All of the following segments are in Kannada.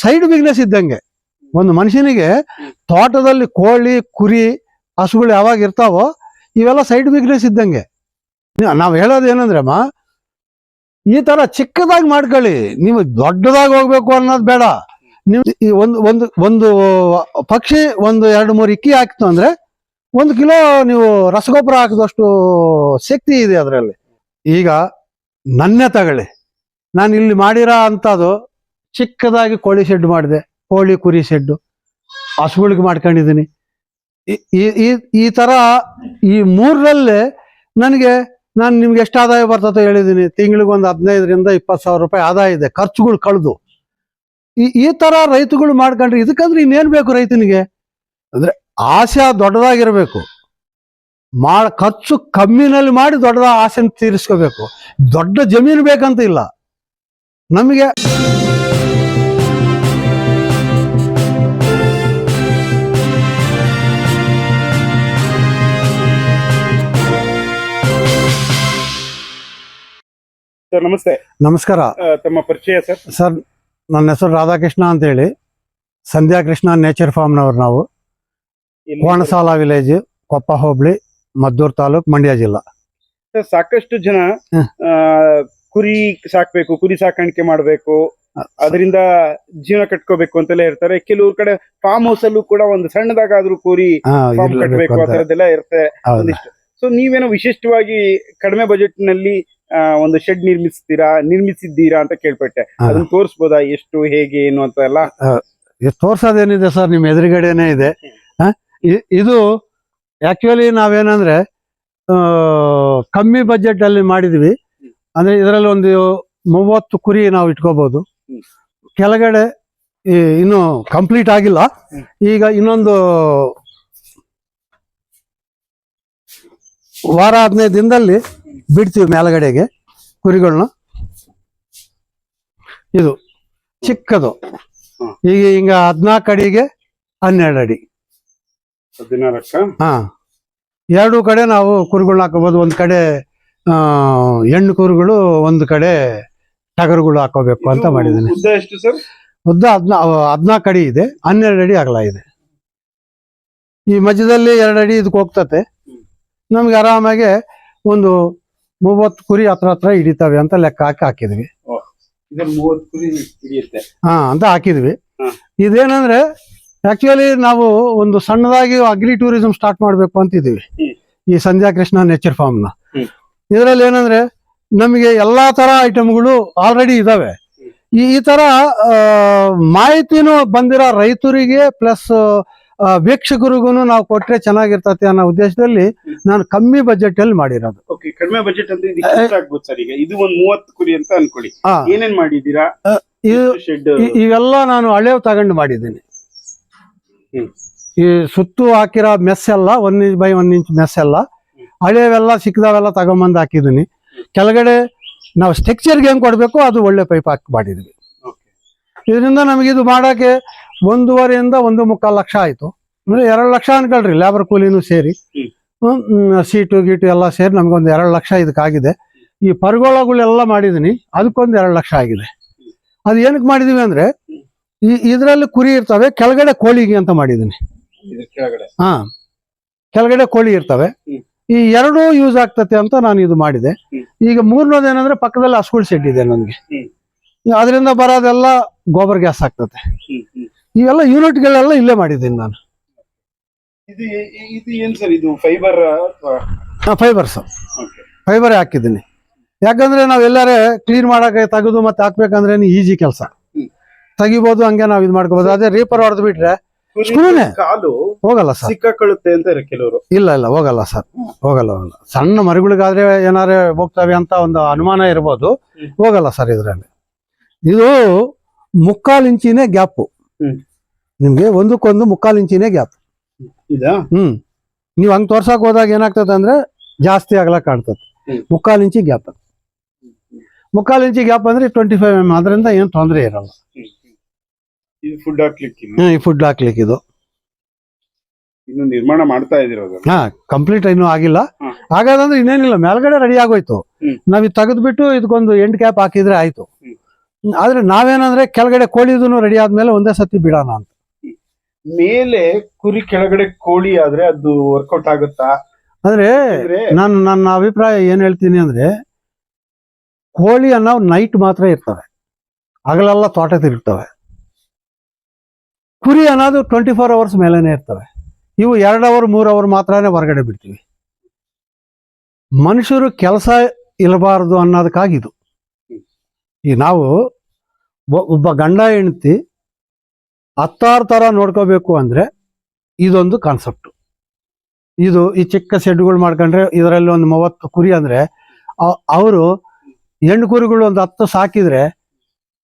ಸೈಡ್ ಬಿಸ್ನೆಸ್ ಇದ್ದಂಗೆ. ಒಂದು ಮನುಷ್ಯನಿಗೆ ತೋಟದಲ್ಲಿ ಕೋಳಿ, ಕುರಿ, ಹಸುಗಳು ಯಾವಾಗ ಇರ್ತಾವೋ ಇವೆಲ್ಲ ಸೈಡ್ ಬಿಸ್ನೆಸ್ ಇದ್ದಂಗೆ. ನಾವು ಹೇಳೋದು ಏನಂದ್ರೆ ಅಮ್ಮ ಈ ತರ ಚಿಕ್ಕದಾಗಿ ಮಾಡ್ಕೊಳ್ಳಿ. ನೀವು ದೊಡ್ಡದಾಗಿ ಹೋಗ್ಬೇಕು ಅನ್ನೋದು ಬೇಡ. ನೀವು ಈ ಒಂದು ಒಂದು ಒಂದು ಪಕ್ಷಿ ಒಂದು ಎರಡು ಮೂರು ಇಕ್ಕಿ ಹಾಕ್ತು ಅಂದ್ರೆ ಒಂದು ಕಿಲೋ ನೀವು ರಸಗೊಬ್ಬರ ಹಾಕಿದಷ್ಟು ಶಕ್ತಿ ಇದೆ ಅದರಲ್ಲಿ. ಈಗ ನನ್ನೇ ತಗೊಳ್ಳಿ. ನಾನು ಇಲ್ಲಿ ಮಾಡಿರೋ ಅಂಥದ್ದು ಚಿಕ್ಕದಾಗಿ ಕೋಳಿ ಶೆಡ್ ಮಾಡಿದೆ. ಕೋಳಿ, ಕುರಿ ಶೆಡ್ಡು ಹಸುಗಳಿಗೆ ಮಾಡ್ಕೊಂಡಿದ್ದೀನಿ. ಈ- ಈ- ಈ ಈ ಮೂರರಲ್ಲೇ ನನಗೆ, ನಾನು ನಿಮ್ಗೆ ಎಷ್ಟು ಆದಾಯ ಬರ್ತದೆ ಹೇಳಿದ್ದೀನಿ ತಿಂಗಳಿಗೆ ಒಂದು ಹದಿನೈದರಿಂದ ಇಪ್ಪತ್ತು ಸಾವಿರ ರೂಪಾಯಿ ಆದಾಯ ಇದೆ. ಖರ್ಚುಗಳು ಕಳೆದು. ಈ ಈ ತರ ರೈತಗಳು ಮಾಡ್ಕೊಂಡ್ರೆ ಇದಕ್ಕಂದ್ರೆ ಇನ್ನೇನು ಬೇಕು ರೈತನಿಗೆ? ಅಂದ್ರೆ ಆಸೆ ದೊಡ್ಡದಾಗಿರಬೇಕು. ಮಾಡ, ಖರ್ಚು ಕಮ್ಮಿನಲ್ಲಿ ಮಾಡಿ ದೊಡ್ಡದ ಆಸೆನ ತೀರಿಸ್ಕೋಬೇಕು. ದೊಡ್ಡ ಜಮೀನು ಬೇಕಂತ ಇಲ್ಲ ನಮಗೆ ಸರ್ ನಮಸ್ತೆ. ನಮಸ್ಕಾರ. ತಮ್ಮ ಪರಿಚಯ ಸರ್. ಸರ್ ನನ್ನ ಹೆಸರು ರಾಧಾಕೃಷ್ಣ ಅಂತೇಳಿ. ಸಂಧ್ಯಾ ಕೃಷ್ಣ ನೇಚರ್ ಫಾರ್ಮ್ನವ್ರು ನಾವು. ಇಲ್ಲಿ ಕೋಣಸಾಲ ವಿಲೇಜ್ ಕೊಪ್ಪ ಹೋಬಳಿ ಮದ್ದೂರು ತಾಲೂಕ್ ಮಂಡ್ಯ ಜಿಲ್ಲಾ. ಸರ್, ಸಾಕಷ್ಟು ಜನ ಕುರಿ ಸಾಕ್ಬೇಕು ಕುರಿ ಸಾಕಾಣಿಕೆ ಮಾಡಬೇಕು. ಅದರಿಂದ ಜೀವನ ಕಟ್ಕೋಬೇಕು ಅಂತೆಲ್ಲ ಇರ್ತಾರೆ. ಕೆಲವ್ರ ಕಡೆ ಫಾರ್ಮ್ ಹೌಸ್ ಅಲ್ಲೂ ಕೂಡ ಒಂದು ಸಣ್ಣದಾಗಾದ್ರೂ ಕುರಿ ಫಾರ್ಮ್ ಕಟ್ಬೇಕು ಆ ಅಂತ. ತರದ್ದೆಲ್ಲ ಇರುತ್ತೆ ಸೊ ನೀವೇನೋ ವಿಶಿಷ್ಟವಾಗಿ ಕಡಿಮೆ ಬಜೆಟ್ನಲ್ಲಿ ಒಂದು ಶೆಡ್ ನಿರ್ಮಿಸ್ತೀರಾ ನಿರ್ಮಿಸಿದ್ದೀರಾ ಅಂತ ಕೇಳ್ಪಟ್ಟೆ. ಅದನ್ನ ತೋರಿಸ್ಬೋದಾ? ಎಷ್ಟು ಹೇಗೆ ಏನು ಅಂತ ಎಲ್ಲ? ತೋರ್ಸೋದೇನಿದೆ ಸರ್ ನಿಮ್ ಎದುರುಗಡೆನೆ ಇದೆ. ಇದು ಆಕ್ಚುಲಿ ನಾವೇನಂದ್ರೆ ಕಮ್ಮಿ ಬಜೆಟ್ ಅಲ್ಲಿ ಮಾಡಿದ್ವಿ. ಅಂದ್ರೆ ಇದರಲ್ಲಿ ಒಂದು ಮೂವತ್ತು ಕುರಿ ನಾವು ಇಟ್ಕೋಬಹುದು ಕೆಳಗಡೆ ಇನ್ನು ಕಂಪ್ಲೀಟ್ ಆಗಿಲ್ಲ. ಈಗ ಇನ್ನೊಂದು ವಾರ ಹದಿನೈದು ದಿನದಲ್ಲಿ ಬಿಡ್ತೀವಿ ಮೇಲ್ಗಡೆಗೆ ಕುರಿಗಳನ್ನ ಇದು ಚಿಕ್ಕದು. ಈಗ ಹಿಂಗ ಹದಿನಾಲ್ಕು ಅಡಿಗೆ ಹನ್ನೆರಡು ಅಡಿ. ಹಾ. ಎರಡು ಕಡೆ ನಾವು ಕುರಿಗಳನ್ನ ಹಾಕೋಬಹುದು ಒಂದ್ ಕಡೆ ಹೆಣ್ಣು ಕುರಿಗಳು ಒಂದು ಕಡೆ ಟಗರುಗಳು ಹಾಕೋಬೇಕು ಅಂತ ಮಾಡಿದ್ದೀನಿ. ಉದ್ದ ಹದ್ನಾ ಹದಿನಾಲ್ಕು ಅಡಿ ಇದೆ. ಹನ್ನೆರಡು ಅಡಿ ಅಗಲ ಇದೆ. ಈ ಮಧ್ಯದಲ್ಲಿ ಎರಡು ಅಡಿ ಇದಕ್ಕೆ ಹೋಗ್ತತೆ. ನಮ್ಗೆ ಆರಾಮಾಗಿ ಒಂದು ಮೂವತ್ತು ಕುರಿ ಹತ್ರ ಹತ್ರ ಹಿಡಿತಾವೆ ಅಂತ ಲೆಕ್ಕ ಹಾಕಿ ಹಾಕಿದ್ವಿ. ಹಾ ಅಂತ ಹಾಕಿದ್ವಿ. ಇದೇನಂದ್ರೆ ಆಕ್ಚುಲಿ ನಾವು ಒಂದು ಸಣ್ಣದಾಗಿ ಅಗ್ರಿ ಟೂರಿಸಂ ಸ್ಟಾರ್ಟ್ ಮಾಡ್ಬೇಕು ಅಂತ ಇದೀವಿ ಈ ಸಂಧ್ಯಾ ಕೃಷ್ಣ ನೇಚರ್ ಫಾರ್ಮ್ನ. ಇದ್ರಲ್ಲಿ ಏನಂದ್ರೆ ನಮಗೆ ಎಲ್ಲಾ ತರ ಐಟಮ್ಗಳು ಆಲ್ರೆಡಿ ಇದಾವೆ. ಈ ತರ ಮಾಹಿತಿನೂ ಬಂದಿರೋ ರೈತರಿಗೆ ಪ್ಲಸ್ ವೀಕ್ಷಕರಿಗೂ ನಾವು ಕೊಟ್ರೆ ಚೆನ್ನಾಗಿರ್ತತಿ ಅನ್ನೋ ಉದ್ದೇಶದಲ್ಲಿ ನಾನು ಕಮ್ಮಿ ಬಜೆಟ್ ಅಲ್ಲಿ ಮಾಡಿರೋದು ಕಡಿಮೆ ಬಜೆಟ್ ಸರ್ ಈಗ. ಇದು ಒಂದ್ ಮೂವತ್ತು ಕುರಿ ಅಂತ ಅನ್ಕೊಳ್ಳಿ. ಏನೇನ್ ಮಾಡಿದೀರಾ ಇವೆಲ್ಲ ನಾನು ಹಳೆವ್ ತಗೊಂಡು ಮಾಡಿದ್ದೀನಿ. ಈ ಸುತ್ತು ಹಾಕಿರೋ ಮೆಸ್ ಎಲ್ಲ ಒಂದ್ ಇಂಚ್ ಬೈ ಒಂದ್ ಇಂಚ್ ಮೆಸ್ ಎಲ್ಲ ಹಳೆವೆಲ್ಲ ಸಿಕ್ಕದವೆಲ್ಲ ತಗೊಂಬಂದು ಹಾಕಿದ್ದೀನಿ. ಕೆಳಗಡೆ ನಾವು ಸ್ಟ್ರಕ್ಚರ್ಗೆ ಹೆಂಗ್ ಕೊಡ್ಬೇಕು ಅದು ಒಳ್ಳೆ ಪೈಪ್ ಹಾಕಿ ಮಾಡಿದ್ವಿ ಇದರಿಂದ ನಮಗಿದು ಇದು ಮಾಡಕ್ಕೆ ಒಂದೂವರೆಯಿಂದ ಒಂದು ಮುಕ್ಕಾಲು ಲಕ್ಷ ಆಯ್ತು. ಅಂದ್ರೆ ಎರಡು ಲಕ್ಷ ಅನ್ಕೊಳ್ರಿ ಲೇಬರ್ ಕೂಲಿನೂ ಸೇರಿ. ಸೀಟು ಗೀಟು ಎಲ್ಲ ಸೇರಿ ನಮ್ಗೊಂದು ಎರಡು ಲಕ್ಷ ಇದಕ್ಕಾಗಿದೆ. ಈ ಪರ್ಗೋಳಗಳೆಲ್ಲ ಮಾಡಿದ್ದೀನಿ ಅದಕ್ಕೊಂದು ಎರಡು ಲಕ್ಷ ಆಗಿದೆ. ಅದು ಏನಕ್ಕೆ ಮಾಡಿದೀವಿ ಅಂದ್ರೆ ಈ ಇದರಲ್ಲಿ ಕುರಿ ಇರ್ತವೆ ಕೆಳಗಡೆ ಕೋಳಿಗೆ ಅಂತ ಮಾಡಿದ್ದೀನಿ ಹಾಂ ಕೆಳಗಡೆ ಕೋಳಿ ಇರ್ತವೆ. ಈ ಎರಡೂ ಯೂಸ್ ಆಗ್ತತೆ ಅಂತ ನಾನು ಇದು ಮಾಡಿದೆ. ಈಗ ಮೂರನೇದು ಏನಂದ್ರೆ ಪಕ್ಕದಲ್ಲಿ ಹಸುಗಳು ಶೆಡ್ ಇದೆ ನನಗೆ. ಅದರಿಂದ ಬರೋದೆಲ್ಲ ಗೋಬರ್ ಗ್ಯಾಸ್ ಹ್ಮ್. ಇವೆಲ್ಲ ಯೂನಿಟ್ಗಳೆಲ್ಲ ಇಲ್ಲೇ ಮಾಡಿದ್ದೀನಿ ನಾನು. ಇದು ಇದು ಏನು ಸರ್ ಇದು ಫೈಬರ್ ಫೈಬರ್ಸ್ ಫೈಬರೇ ಹಾಕಿದ್ದೀನಿ. ಯಾಕಂದ್ರೆ ನಾವು ಎಲ್ಲಾರೆ ಕ್ಲೀನ್ ಮಾಡಕ್ಕೆ ತೆಗೆದು ಮತ್ತೆ ಹಾಕ್ಬೇಕಂದ್ರೆ ಈಜಿ ಕೆಲಸ. ತೆಗಿಬೋದು ಹಂಗೆ ನಾವ್ ಇದು ಮಾಡ್ಕೋಬಹುದು ಅದೇ ರೀಪರ್ ಹೊಡೆದು ಬಿಟ್ರೆ ಸ್ಕ್ರೂನೇ. ಕಾಲು ಹೋಗಲ್ಲ ಸರ್ ಸಿಕ್ಕಾಕೊಳ್ಳುತ್ತೆ ಅಂತ ಕೆಲವರು. ಇಲ್ಲ ಇಲ್ಲ ಹೋಗಲ್ಲ ಸರ್ ಹೋಗಲ್ಲ ಹೋಗಲ್ಲ. ಸಣ್ಣ ಮರಿಗಳಿಗಾದ್ರೆ ಏನಾರೇ ಹೋಗ್ತಾವೆ ಅಂತ ಒಂದು ಅನುಮಾನ ಇರ್ಬೋದು. ಹೋಗಲ್ಲ ಸರ್ ಇದರಲ್ಲಿ. ಇದು ಮುಕ್ಕಾಲು ಇಂಚಿನೇ ಗ್ಯಾಪು. ನಿಮ್ಗೆ ಒಂದಕ್ಕೊಂದು ಮುಕ್ಕಾಲು ಇಂಚಿನೇ ಗ್ಯಾಪ್. ಇದಾ? ಹ್ಮ್. ನೀವ್ ಹಂಗ್ ತೋರ್ಸಕ್ ಹೋದಾಗ ಏನಾಗ್ತದೆ ಅಂದ್ರೆ ಜಾಸ್ತಿ ಆಗಲ ಕಾಣ್ತದೆ. ಮುಕ್ಕಾಲು ಇಂಚಿ ಗ್ಯಾಪ್. ಮುಕ್ಕಾಲು ಇಂಚಿ ಗ್ಯಾಪ್ ಅಂದ್ರೆ ಟ್ವೆಂಟಿ ಫೈವ್ ಎಂ ಅದರಿಂದ ಏನು ತೊಂದರೆ ಇರಲ್ಲ. ಇದು ಫುಡ್ ಹಾಕ್ಲಿಕ್ಕೆ ಇನ್ನು. ಹ್ಮ್, ಈ ಫುಡ್ ಹಾಕ್ಲಿಕ್ಕೆ ಇದು. ಇನ್ನು ನಿರ್ಮಾಣ ಮಾಡ್ತಾ ಇದೀರೋದು ಹಾ ಕಂಪ್ಲೀಟ್ ಇನ್ನು ಆಗಿಲ್ಲ. ಹ್ಮ್. ಹಾಗಾದ್ರೆ ಇನ್ನೇನಿಲ್ಲ ಮೇಲ್ಗಡೆ ರೆಡಿ ಆಗೋಯ್ತು. ಹ್ಮ್. ನಾವ್ ಇದು ತೆಗೆದ್ಬಿಟ್ಟು ಇದಕ್ಕೊಂದು ಎಂಡ್ ಕ್ಯಾಪ್ ಹಾಕಿದ್ರೆ ಆಯ್ತು. ಆದ್ರೆ ನಾವೇನಂದ್ರೆ ಕೆಳಗಡೆ ಕೋಳಿದೂ ರೆಡಿ ಆದ್ಮೇಲೆ ಒಂದೇ ಸತಿ ಬಿಡೋಣ ಅಂತ. ಮೇಲೆ ಕುರಿ ಕೆಳಗಡೆ ಕೋಳಿ ಆದ್ರೆ ಅದು ವರ್ಕೌಟ್ ಆಗುತ್ತಾ? ಅಂದ್ರೆ ನಾನು ನನ್ನ ಅಭಿಪ್ರಾಯ ಏನ್ ಹೇಳ್ತೀನಿ ಅಂದ್ರೆ ಕೋಳಿ ಅನ್ನೋ ನೈಟ್ ಮಾತ್ರ ಇರ್ತವೆ. ಹಗಲೆಲ್ಲ ತೋಟ ತಿರುಗ್ತವೆ ಕುರಿ ಅನ್ನೋದು ಟ್ವೆಂಟಿ ಫೋರ್ ಅವರ್ಸ್ ಮೇಲೇನೆ ಇರ್ತವೆ. ಇವು ಎರಡು ಅವರ್ ಮೂರ್ ಅವರ್ ಮಾತ್ರನೇ ಹೊರಗಡೆ ಬಿಡ್ತೀವಿ. ಮನುಷ್ಯರು ಕೆಲಸ ಇರಬಾರದು ಅನ್ನೋದಕ್ಕಾಗಿದು ಈಗ ನಾವು ಒಬ್ಬ ಗಂಡ ಹೆಂಡತಿ ಹತ್ತಾರು ಥರ ನೋಡ್ಕೋಬೇಕು ಅಂದರೆ ಇದೊಂದು ಕಾನ್ಸೆಪ್ಟ್ ಇದು ಈ ಚಿಕ್ಕ ಶೆಡ್ಗಳು ಮಾಡ್ಕೊಂಡ್ರೆ ಇದರಲ್ಲಿ ಒಂದು ಮೂವತ್ತು ಕುರಿ ಅಂದರೆ ಅವರು ಹೆಣ್ಣು ಕುರಿಗಳು ಒಂದು ಹತ್ತು ಸಾಕಿದರೆ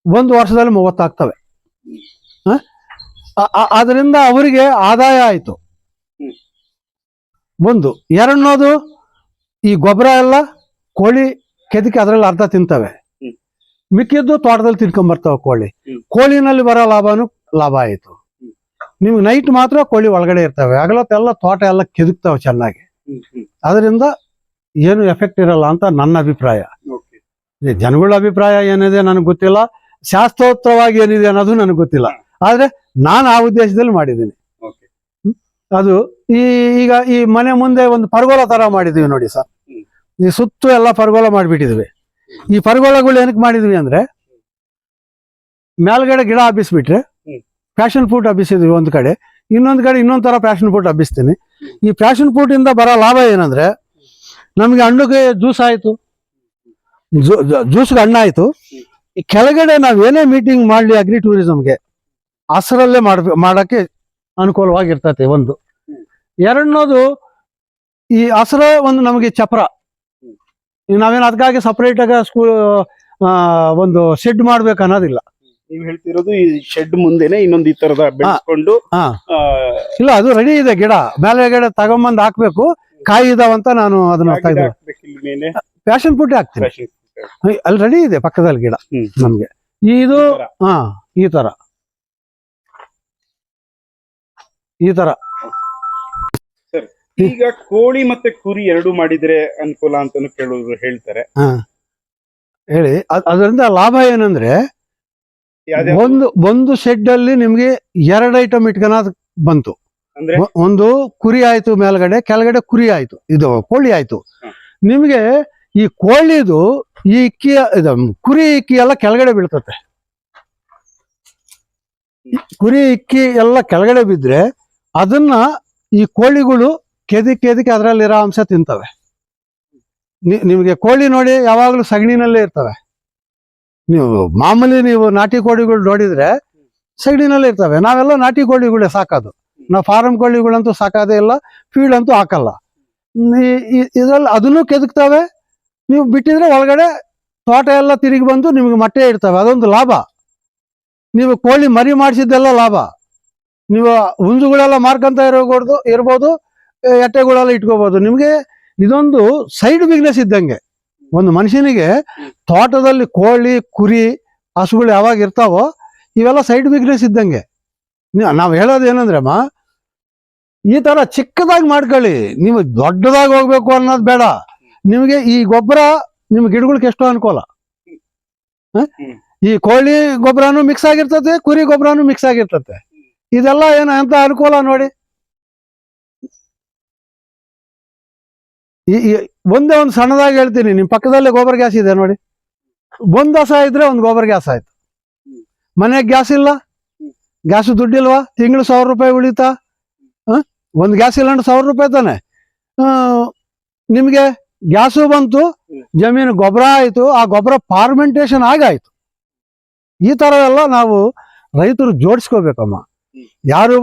ಒಂದು ವರ್ಷದಲ್ಲಿ ಮೂವತ್ತು ಆಗ್ತವೆ ಅದರಿಂದ ಅವರಿಗೆ ಆದಾಯ ಆಯಿತು. ಒಂದು ಎರಡನ್ನೋದು ಈ ಗೊಬ್ಬರ ಎಲ್ಲ ಕೋಳಿ ಕೆದಕಿ ಅದರಲ್ಲಿ ಅರ್ಧ ತಿಂತವೆ. ಮಿಕ್ಕಿದ್ದು ತೋಟದಲ್ಲಿ ತಿನ್ಕೊಂಬರ್ತಾವೆ ಕೋಳಿ. ಕೋಳಿನಲ್ಲಿ ಬರೋ ಲಾಭನು ಲಾಭ ಆಯ್ತು. ನಿಮ್ಗೆ ನೈಟ್ ಮಾತ್ರ ಕೋಳಿ ಒಳಗಡೆ ಇರ್ತವೆ. ಹಗಲತ್ತೆಲ್ಲ ತೋಟ ಎಲ್ಲ ಕೆದಕ್ತಾವೆ ಚೆನ್ನಾಗಿ. ಅದರಿಂದ ಏನು ಎಫೆಕ್ಟ್ ಇರಲ್ಲ ಅಂತ ನನ್ನ ಅಭಿಪ್ರಾಯ. ಜನಗಳ ಅಭಿಪ್ರಾಯ ಏನಿದೆ ನನಗೆ ಗೊತ್ತಿಲ್ಲ. ಶಾಸ್ತ್ರೋತ್ತರವಾಗಿ ಏನಿದೆ ಅನ್ನೋದು ನನಗೆ ಗೊತ್ತಿಲ್ಲ. ಆದ್ರೆ ನಾನು ಆ ಉದ್ದೇಶದಲ್ಲಿ ಮಾಡಿದ್ದೀನಿ. ಅದು ಈ ಈಗ ಈ ಮನೆ ಮುಂದೆ ಒಂದು ಪರ್ಗೋಲ ತರ ಮಾಡಿದೀವಿ ನೋಡಿ ಸರ್. ಈ ಸುತ್ತು ಎಲ್ಲ ಪರ್ಗೋಲ ಮಾಡಿಬಿಟ್ಟಿದ್ವಿ. ಈ ಪರಗೋಳಗಳು ಏನಕ್ಕೆ ಮಾಡಿದ್ವಿ ಅಂದ್ರೆ ಮೇಲ್ಗಡೆ ಗಿಡ ಹಬ್ಬಿಸ್ಬಿಟ್ರೆ ಫ್ಯಾಷನ್ ಪ್ಯಾಷನ್ ಫ್ರೂಟ್ ಹಬ್ಬಿಸಿದ್ವಿ ಒಂದ್ ಕಡೆ ಇನ್ನೊಂದ್ ಕಡೆ ಇನ್ನೊಂದ್ ತರ ಫ್ಯಾಷನ್ ಫ್ರೂಟ್ ಹಬ್ಬಿಸ್ತೀನಿ. ಈ ಫ್ಯಾಷನ್ ಫ್ರೂಟ್ ಇಂದ ಬರೋ ಲಾಭ ಏನಂದ್ರೆ ನಮ್ಗೆ ಹಣ್ಣುಗೆ ಜ್ಯೂಸ್ ಆಯ್ತು. ಜ್ಯೂಸ್ಗೆ ಹಣ್ಣಾಯ್ತು ಕೆಳಗಡೆ ನಾವ್ ಏನೇ ಮೀಟಿಂಗ್ ಮಾಡ್ಲಿ ಅಗ್ರಿ ಟೂರಿಸಂಗೆ ಹಸರಲ್ಲೇ ಮಾಡ ಮಾಡಕ್ಕೆ ಅನುಕೂಲವಾಗಿರ್ತೈತೆ ಒಂದು. ಎರಡನೇದು ಈ ಹಸರ ಒಂದು ನಮಗೆ ಚಪ್ರ. ನಾವೇನು ಅದಕ್ಕಾಗಿ ಸಪರೇಟ್ ಆಗಿ ಸ್ಕೂಲ್ ಒಂದು ಶೆಡ್ ಮಾಡ್ಬೇಕು ಅನ್ನೋದಿಲ್ಲ. ನೀವ್ ಹೇಳ್ತಿರೋದು ಈ ಶೆಡ್ ಮುಂದೆನೆ ಇನ್ನೊಂದು ಈ ತರದ ಬೆಳೆಸ್ಕೊಂಡು ಹಾ. ಇಲ್ಲ ಅದು ರೆಡಿ ಇದೆ ಗಿಡ. ಮೇಲೆ ಗಿಡ ತಗೊಂಬಂದ್ ಹಾಕ್ಬೇಕು. ಕಾಯಿ ಇದಾವಂತ ನಾನು ಅದನ್ನ ಹಾಕ್ತಾ ಮೇಲೆ. ಪ್ಯಾಷನ್ ಫ್ರೂಟ್ ಹಾಕ್ತೀನಿ. ಅಲ್ಲಿ ರೆಡಿ ಇದೆ ಪಕ್ಕದಲ್ಲಿ ಗಿಡ ಹ್ಮ್. ನಮ್ಗೆ. ಇದು ಈ ತರ. ಹಾ ಈ ತರ. ಈ ತರ. ಈಗ ಕೋಳಿ ಮತ್ತೆ ಕುರಿ ಎರಡು ಮಾಡಿದ್ರೆ ಅನುಕೂಲ ಅಂತಾನು ಕೇಳೋರು ಹೇಳ್ತಾರೆ. ಹಾ. ಹೇಳಿ ಅದ್- ಅದರಿಂದ ಲಾಭ ಏನಂದ್ರೆ ಯಾವ್ದೇ ಒಂದು ಒಂದು ಶೆಡ್ ಅಲ್ಲಿ ನಿಮ್ಗೆ ಎರಡು ಐಟಮ್ ಇಟ್ಕೊಳೋದ್ ಬಂತು. ಅಂದ್ರೆ? ಒ- ಒಂದು ಕುರಿ ಆಯ್ತು ಮೇಲ್ಗಡೆ ಕೆಳಗಡೆ ಕುರಿ ಆಯ್ತು ಇದು ಕೋಳಿ ಆಯ್ತು. ಹ್ಮ್. ನಿಮ್ಗೆ ಈ ಕೋಳಿದು ಈ ಇಕ್ಕಿ ಇದು ಕುರಿ ಇಕ್ಕಿ ಎಲ್ಲ ಕೆಳಗಡೆ ಬೀಳ್ತತೆ. ಕುರಿ ಇಕ್ಕಿ ಎಲ್ಲ ಕೆಳಗಡೆ ಬಿದ್ರೆ ಅದನ್ನ ಈ ಕೋಳಿಗಳು ಕೆದಕ್ ಕೆದಿಕ್ಕೆ ಅದರಲ್ಲಿರೋ ಅಂಶ ತಿಂತವೆ. ನಿಮಗೆ ಕೋಳಿ ನೋಡಿ ಯಾವಾಗಲೂ ಸಗಣಿನಲ್ಲೇ ಇರ್ತವೆ. ನೀವು ಮಾಮೂಲಿ ನೀವು ನಾಟಿ ಕೋಳಿಗಳು ನೋಡಿದ್ರೆ ಸಗಣಿನಲ್ಲೇ ಇರ್ತವೆ. ನಾವೆಲ್ಲ ನಾಟಿ ಕೋಳಿಗಳೇ ಸಾಕೋದು. ನಾವು ಫಾರಂ ಕೋಳಿಗಳಂತೂ ಸಾಕೋದೇ ಇಲ್ಲ ಫೀಡ್ ಅಂತೂ ಹಾಕಲ್ಲ ಇದ್ರಲ್ಲಿ ಅದನ್ನು ಕೆದಕ್ತವೆ. ನೀವು ಬಿಟ್ಟಿದ್ರೆ ಒಳಗಡೆ ತೋಟ ಎಲ್ಲ ತಿರುಗಿ ಬಂದು ನಿಮಗೆ ಮೊಟ್ಟೆ ಇಡ್ತವೆ. ಅದೊಂದು ಲಾಭ. ನೀವು ಕೋಳಿ ಮರಿ ಮಾಡಿಸಿದ್ದೆಲ್ಲ ಲಾಭ. ನೀವು ಹುಂಜುಗಳೆಲ್ಲ ಮಾರ್ಕಂತ ಇರಬಹುದು ಇರ್ಬೋದು. ಎಟ್ಟೆಗಳೆಲ್ಲ ಇಟ್ಕೋಬಹುದು ನಿಮಗೆ ಇದೊಂದು ಸೈಡ್ ಬಿಸ್ನೆಸ್ ಇದ್ದಂಗೆ. ಒಂದು ಮನುಷ್ಯನಿಗೆ ತೋಟದಲ್ಲಿ ಕೋಳಿ ಕುರಿ ಹಸುಗಳು ಯಾವಾಗ ಇರ್ತಾವೋ ಇವೆಲ್ಲ ಸೈಡ್ ಬಿಸ್ನೆಸ್ ಇದ್ದಂಗೆ. ನಾವು ಹೇಳೋದು ಏನಂದ್ರೆ ಅಮ್ಮ ಈ ತರ ಚಿಕ್ಕದಾಗಿ ಮಾಡ್ಕೊಳ್ಳಿ. ನೀವು ದೊಡ್ಡದಾಗಿ ಹೋಗ್ಬೇಕು ಅನ್ನೋದು ಬೇಡ. ನಿಮಗೆ ಈ ಗೊಬ್ಬರ ನಿಮ್ ಗಿಡಗಳಿಗೆ ಎಷ್ಟೋ ಅನುಕೂಲ. ಹ? ಈ ಕೋಳಿ ಗೊಬ್ಬರನು ಮಿಕ್ಸ್ ಆಗಿರ್ತತೆ ಕುರಿ ಗೊಬ್ಬರನು ಮಿಕ್ಸ್ ಆಗಿರ್ತತೆ ಇದೆಲ್ಲ ಏನು ಅಂತ ಅನುಕೂಲ ನೋಡಿ. ಈ ಒಂದೇ ಒಂದು ಸಣ್ಣದಾಗಿ ಹೇಳ್ತೀನಿ ನಿಮ್ಮ ಪಕ್ಕದಲ್ಲೇ ಗೋಬರ್ ಗ್ಯಾಸ್ ಇದೆ ನೋಡಿ. ಒಂದು ಹಸ ಇದ್ರೆ ಒಂದು ಗೋಬರ್ ಗ್ಯಾಸ್ ಆಯ್ತು. ಮನೆಗೆ ಗ್ಯಾಸ್ ಇಲ್ಲ, ಗ್ಯಾಸ್ ದುಡ್ಡಿಲ್ವಾ? ತಿಂಗಳು ಸಾವಿರ ರೂಪಾಯಿ ಉಳಿತಾ? ಒಂದು ಗ್ಯಾಸ್ ಇಲ್ಲ ಅಂದ್ರೆ ಸಾವಿರ ರೂಪಾಯಿ ತಾನೆ? ನಿಮಗೆ ಗ್ಯಾಸು ಬಂತು, ಜಮೀನು ಗೊಬ್ಬರ ಆಯ್ತು, ಆ ಗೊಬ್ಬರ ಫಾರ್ಮೆಂಟೇಶನ್ ಆಗಾಯ್ತು ಈ ತರ ಎಲ್ಲ ನಾವು ರೈತರು ಜೋಡಿಸ್ಕೋಬೇಕಮ್ಮ. ಯಾರು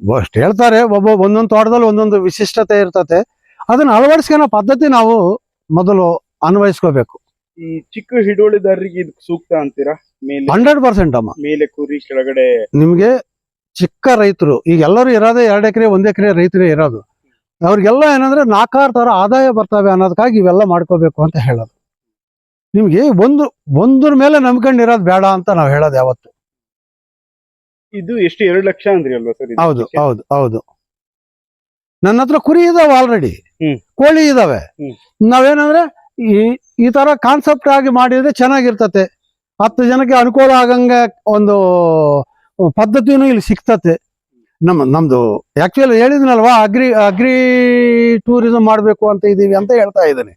ಅಷ್ಟು ಹೇಳ್ತಾರೆ, ಒಬ್ಬ ಒಂದೊಂದು ತೋಟದಲ್ಲಿ ಒಂದೊಂದು ವಿಶಿಷ್ಟತೆ ಇರ್ತತೆ. ಅದನ್ನ ಅಳವಡಿಸ್ಕೊಳ್ಳೋ ಪದ್ಧತಿ ನಾವು ಮೊದಲು ಅನ್ವಯಿಸ್ಕೋಬೇಕು. ಈ ಚಿಕ್ಕ ಹಿಡುವಳಿದಾರರಿಗೆ ಇದು ಸೂಕ್ತ ಅಂತೀರಾ? ಮೇಲೆ ಹಂಡ್ರೆಡ್ ಪರ್ಸೆಂಟ್ ಅಮ್ಮ. ಮೇಲೆ ಕುರಿ ಕೆಳಗಡೆ ನಿಮ್ಗೆ ಚಿಕ್ಕ ರೈತರು ಈಗ ಎಲ್ಲರೂ ಇರೋದೇ ಎರಡು ಎಕರೆ ಒಂದ್ ಎಕರೆ ರೈತರೇ ಇರೋದು. ಅವ್ರಿಗೆಲ್ಲ ಏನಂದ್ರೆ ನಾಲ್ಕಾರು ತರ ಆದಾಯ ಬರ್ತವೆ ಅನ್ನೋದಕ್ಕಾಗಿ ಇವೆಲ್ಲ ಮಾಡ್ಕೋಬೇಕು ಅಂತ ಹೇಳೋದು. ನಿಮ್ಗೆ ಒಂದು ಒಂದ್ರ ಮೇಲೆ ನಂಬ್ಕೊಂಡಿರೋದು ಬೇಡ ಅಂತ ನಾವು ಹೇಳೋದು ಯಾವತ್ತು. ಇದು ಎಷ್ಟು ಎರಡು ಲಕ್ಷ ಅಂದ್ರಿ ಅಲ್ವಾ ಸರ್ ಹೌದು ಹೌದು ಹೌದು. ನನ್ನ ಹತ್ರ ಕುರಿ ಇದಾವೆ ಆಲ್ರೆಡಿ ಕೋಳಿ ಇದಾವೆ. ನಾವೇನಂದ್ರೆ ಈ ಈ ತರ ಕಾನ್ಸೆಪ್ಟ್ ಆಗಿ ಮಾಡಿದ್ರೆ ಚೆನ್ನಾಗಿರ್ತತೆ. ಹತ್ತು ಜನಕ್ಕೆ ಅನುಕೂಲ ಆಗಂಗೆ ಒಂದು ಪದ್ಧತಿನೂ ಇಲ್ಲಿ ಸಿಗ್ತತೆ ನಮ್ಮ ನಮ್ದು ಆಕ್ಚುಲಿ ಹೇಳಿದ್ನಲ್ವಾ ಅಗ್ರಿ ಅಗ್ರಿ ಟೂರಿಸಂ ಮಾಡಬೇಕು ಅಂತ ಇದೀವಿ ಅಂತ ಹೇಳ್ತಾ ಇದ್ದೀನಿ.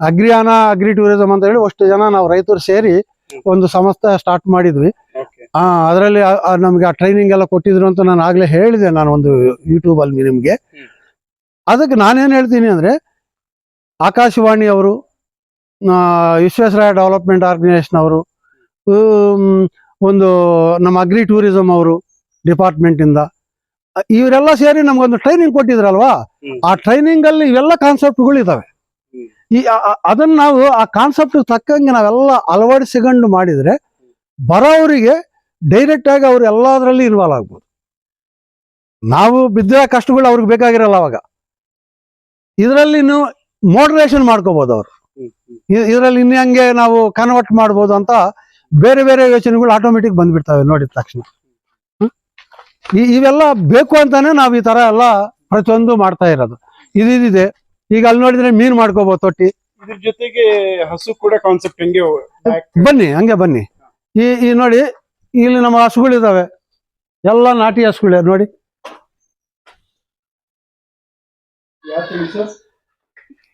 ಅಗ್ರಿಯಾನ ಅಗ್ರಿ ಟೂರಿಸಂ ಅಂತ ಹೇಳಿ ಅಷ್ಟು ಜನ ನಾವು ರೈತರು ಸೇರಿ ಒಂದು ಸಂಸ್ಥೆ ಸ್ಟಾರ್ಟ್ ಮಾಡಿದ್ವಿ. ಆ ಅದರಲ್ಲಿ ನಮ್ಗೆ ಆ ಟ್ರೈನಿಂಗ್ ಎಲ್ಲ ಕೊಟ್ಟಿದ್ರು ಅಂತ ನಾನು ಆಗ್ಲೇ ಹೇಳಿದೆ ನಾನು ಒಂದು ಯೂಟ್ಯೂಬ್ ಅಲ್ಲಿ ನಿಮ್ಗೆ. ಅದಕ್ಕೆ ನಾನೇನು ಹೇಳ್ತೀನಿ ಅಂದ್ರೆ ಆಕಾಶವಾಣಿ ಅವರು ವಿಶ್ವೇಶ್ವರಯ್ಯ ಡೆವಲಪ್ಮೆಂಟ್ ಆರ್ಗನೈಸೇಷನ್ ಅವರು ಒಂದು ನಮ್ಮ ಅಗ್ರಿ ಟೂರಿಸಂ ಅವರು ಡಿಪಾರ್ಟ್ಮೆಂಟಿಂದ ಇವರೆಲ್ಲ ಸೇರಿ ನಮಗೊಂದು ಟ್ರೈನಿಂಗ್ ಕೊಟ್ಟಿದ್ರಲ್ವಾ? ಆ ಟ್ರೈನಿಂಗ್ ಅಲ್ಲಿ ಇವೆಲ್ಲ ಕಾನ್ಸೆಪ್ಟ್ಗಳು ಇದಾವೆ. ಈ ಅದನ್ನ ನಾವು ಆ ಕಾನ್ಸೆಪ್ಟ್ ತಕ್ಕಂಗೆ ನಾವೆಲ್ಲ ಅಳವಡಿಸಿಕೊಂಡು ಮಾಡಿದ್ರೆ ಬರೋವರಿಗೆ ಡೈರೆಕ್ಟ್ ಆಗಿ ಅವ್ರು ಎಲ್ಲದರಲ್ಲಿ ಇನ್ವಾಲ್ವ್ ಆಗ್ಬೋದು. ನಾವು ಬಿದ್ದ ಕಷ್ಟಗಳು ಅವ್ರಿಗೆ ಬೇಕಾಗಿರಲ್ಲ ಅವಾಗ. ಇದರಲ್ಲಿ ಮಾಡ್ರೇಷನ್ ಮಾಡ್ಕೋಬಹುದು ಅವರು. ಇದರಲ್ಲಿ ಇನ್ನು ಹಂಗೆ ನಾವು ಕನ್ವರ್ಟ್ ಮಾಡ್ಬೋದು ಅಂತ ಬೇರೆ ಬೇರೆ ಯೋಚನೆಗಳು ಆಟೋಮೆಟಿಕ್ ಬಂದ್ಬಿಡ್ತವೆ ನೋಡಿದ ತಕ್ಷಣ. ಇವೆಲ್ಲ ಬೇಕು ಅಂತಾನೆ ನಾವು ಈ ತರ ಎಲ್ಲ ಪ್ರತಿಯೊಂದು ಮಾಡ್ತಾ ಇರೋದು. ಇದಿದೆ ಈಗ ಅಲ್ಲಿ ನೋಡಿದ್ರೆ ಮೀನ್ ಮಾಡ್ಕೋಬಹುದು ತೊಟ್ಟಿ. ಇದ್ರ ಜೊತೆಗೆ ಹಸು ಕೂಡ ಕಾನ್ಸೆಪ್ಟ್ ಹೆಂಗೆ ಬನ್ನಿ ಹಂಗೆ ಬನ್ನಿ. ಈ ಈ ನೋಡಿ ಇಲ್ಲಿ ನಮ್ಮ ಹಸುಗಳಿದಾವೆ. ಎಲ್ಲ ನಾಟಿ ಹಸುಗಳೇ ನೋಡಿ.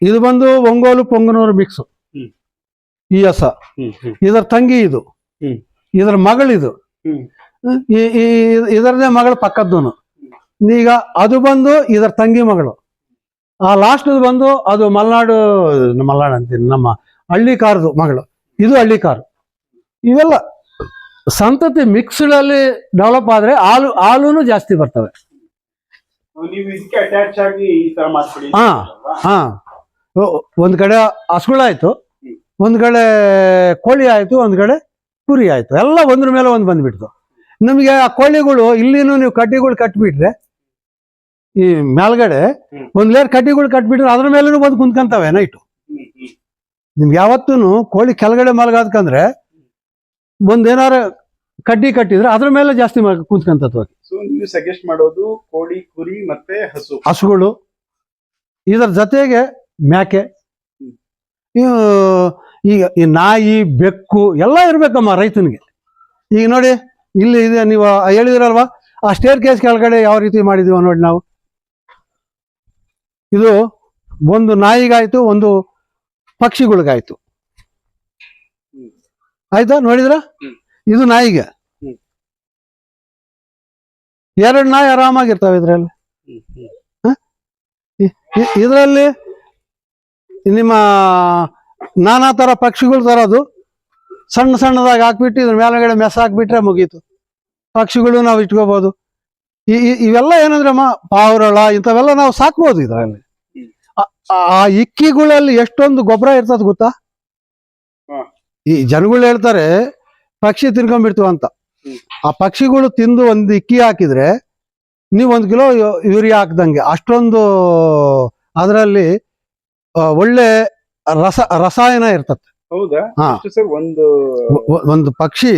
ಇದು ಬಂದು ಒಂಗೋಲು ಪೊಂಗನೂರು ಮಿಕ್ಸ್. ಈ ಹಸ. ಇದರ ತಂಗಿ ಇದು. ಇದರ ಮಗಳಿದು ಇದರದೇ ಮಗಳು ಪಕ್ಕದ್ದು ಈಗ ಅದು ಬಂದು ಇದರ ತಂಗಿ ಮಗಳು. ಆ ಲಾಸ್ಟ್ ಬಂದು ಅದು ಮಲ್ನಾಡು ಮಲ್ನಾಡು ಅಂತೀನಿ ನಮ್ಮ ಹಳ್ಳಿ ಕಾರದು ಮಗಳು. ಇದು ಹಳ್ಳಿ ಕಾರು ಇವೆಲ್ಲ ಸಂತತಿ ಮಿಕ್ಸ್ಡ್ ಅಲ್ಲಿ ಡೆವಲಪ್ ಆದರೆ ಹಾಲು ಹಾಲುನು ಜಾಸ್ತಿ ಬರ್ತವೆ. ನೀವು ಇದಕ್ಕೆ ಅಟ್ಯಾಚ್ ಆಗಿ ಈ ತರ ಮಾಡ್ಕೊಡಿ ಹಾ. ಹಾ ಒಂದ್ ಕಡೆ ಹಸುಗಳಾಯ್ತು ಒಂದ್ ಕಡೆ ಕೋಳಿ ಆಯ್ತು ಒಂದ್ ಕಡೆ ಕುರಿ ಆಯ್ತು ಎಲ್ಲ ಒಂದ್ರ ಮೇಲೆ ಒಂದ್ ಬಂದ್ಬಿಡ್ತು ನಮಗೆ ಆ ಕೋಳಿಗಳು ಇಲ್ಲಿನೂ ನೀವು ಕಡ್ಡಿಗಳು ಕಟ್ಬಿಟ್ರೆ ಈ ಮೇಲ್ಗಡೆ. ಒಂದ್ ಲೇರ್ ಕಡ್ಡಿಗಳು ಕಟ್ಬಿಟ್ರೆ ಅದ್ರ ಮೇಲೂ ಬಂದು ಕುಂತ್ಕೊಂತಾವೆ ನೈಟು. ನಿಮ್ಗೆ ಯಾವತ್ತೂ ಕೋಳಿ ಕೆಳಗಡೆ ಮಲಗಾದ್ಕಂದ್ರೆ ಒಂದ್ ಏನಾರ ಕಡ್ಡಿ ಕಟ್ಟಿದ್ರೆ ಅದ್ರ ಮೇಲೆ ಜಾಸ್ತಿ ಕೂತ್ಕಂತ ಕುಂತ್ಕೊಂತತ್ವ ಸೊ ನೀವು ಸಜೆಸ್ಟ್ ಮಾಡೋದು ಕೋಳಿ ಕುರಿ ಮತ್ತೆ ಹಸು. ಹಸುಗಳು. ಇದರ ಜೊತೆಗೆ ಮೇಕೆ ಹ್ಮ್. ಈಗ ಈ ನಾಯಿ ಬೆಕ್ಕು ಎಲ್ಲ ಇರ್ಬೇಕಮ್ಮ ರೈತನಿಗೆ. ಈಗ ನೋಡಿ ಇಲ್ಲಿ ಇದೆ ನೀವು ಹೇಳಿದಿರಲ್ವಾ? ಆ ಸ್ಟೇರ್ ಕೇಸ್ ಕೆಳಗಡೆ ಯಾವ ರೀತಿ ಮಾಡಿದೀವ ನೋಡಿ ನಾವು. ಇದು ಒಂದು ನಾಯಿಗಾಯ್ತು ಒಂದು ಪಕ್ಷಿಗಳಿಗಾಯ್ತು. ಆಯ್ತಾ? ನೋಡಿದ್ರ. ಇದು ನಾಯಿಗೆ. ಎರಡು ನಾಯಿ ಆರಾಮಾಗಿರ್ತಾವೆ ಇದ್ರಲ್ಲಿ. ಇದರಲ್ಲಿ ನಿಮ್ಮ ನಾನಾ ತರ ಪಕ್ಷಿಗಳು ತರೋದು ಸಣ್ಣ ಸಣ್ಣದಾಗಿ ಹಾಕ್ಬಿಟ್ಟು ಇದ್ರ ಮೇಲಗಡೆ ಮೆಸ್ ಹಾಕ್ಬಿಟ್ರೆ ಮುಗೀತು. ಪಕ್ಷಿಗಳು ನಾವು ಇಟ್ಕೋಬಹುದು ಇವೆಲ್ಲ ಏನಂದ್ರೆ ಇವೆಲ್ಲ ಏನಂದ್ರಮ್ಮ ಪಾವರಳ ಇಂಥವೆಲ್ಲ ನಾವು ಸಾಕ್ಬೋದು ಇದರಲ್ಲಿ. ಆ ಇಕ್ಕಿಗಳಲ್ಲಿ ಎಷ್ಟೊಂದು ಗೊಬ್ಬರ ಇರ್ತದ ಗೊತ್ತಾ? ಈ ಜನಗಳು ಹೇಳ್ತಾರೆ ಪಕ್ಷಿ ತಿನ್ಕೊಂಡ್ಬಿಡ್ತು ಅಂತ. ಆ ಪಕ್ಷಿಗಳು ತಿಂದು ಒಂದು ಇಕ್ಕಿ ಹಾಕಿದ್ರೆ ನೀವು ಒಂದು ಕಿಲೋ ಯೂರಿಯಾ ಹಾಕ್ದಂಗೆ ಅಷ್ಟೊಂದು ಅದರಲ್ಲಿ ಒಳ್ಳೆ ರಸ ರಸಾಯನ ಇರ್ತದೆ ಹೌದಾ? ಹಾ. ಒಂದು ಒಂದು ಪಕ್ಷಿ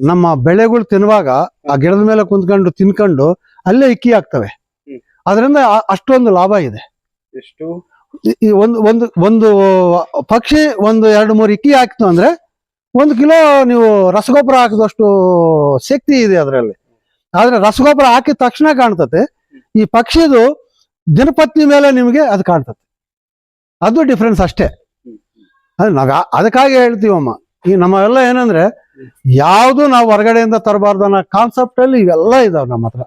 ನಮ್ಮ ಬೆಳೆಗಳು ತಿನ್ನುವಾಗ ಆ ಗಿಡದ ಮೇಲೆ ಕುಂತ್ಕೊಂಡು ತಿನ್ಕೊಂಡು ಅಲ್ಲೇ ಇಕ್ಕಿ ಹಾಕ್ತವೆ. ಅದರಿಂದ ಅಷ್ಟೊಂದು ಲಾಭ ಇದೆ. ಎಷ್ಟು? ಒಂದು ಒಂದು ಒಂದು ಪಕ್ಷಿ ಒಂದು ಎರಡು ಮೂರು ಇಕ್ಕಿ ಹಾಕ್ತು ಅಂದ್ರೆ ಒಂದು ಕಿಲೋ ನೀವು ರಸಗೊಬ್ಬರ ಹಾಕಿದಷ್ಟು ಶಕ್ತಿ ಇದೆ ಅದರಲ್ಲಿ. ಆದರೆ ರಸಗೊಬ್ಬರ ಹಾಕಿದ ತಕ್ಷಣ ಕಾಣ್ತತೆ ಈ ಪಕ್ಷಿದು ದಿನಪತ್ನಿ ಮೇಲೆ ನಿಮಗೆ ಅದು ಕಾಣ್ತತೆ ಅದು ಡಿಫ್ರೆನ್ಸ್ ಅಷ್ಟೇ. ಅದು ನಾವ್ ಅದಕ್ಕಾಗಿ ಹೇಳ್ತೀವಮ್ಮ. ಈ ನಮ್ಮವೆಲ್ಲ ಏನಂದ್ರೆ, ಯಾವುದು ನಾವು ಹೊರಗಡೆಯಿಂದ ತರಬಾರ್ದು ಅನ್ನೋ ಕಾನ್ಸೆಪ್ಟ್ ಅಲ್ಲಿ ಇವೆಲ್ಲ ಇದಾವೆ ನಮ್ಮ ಹತ್ರ.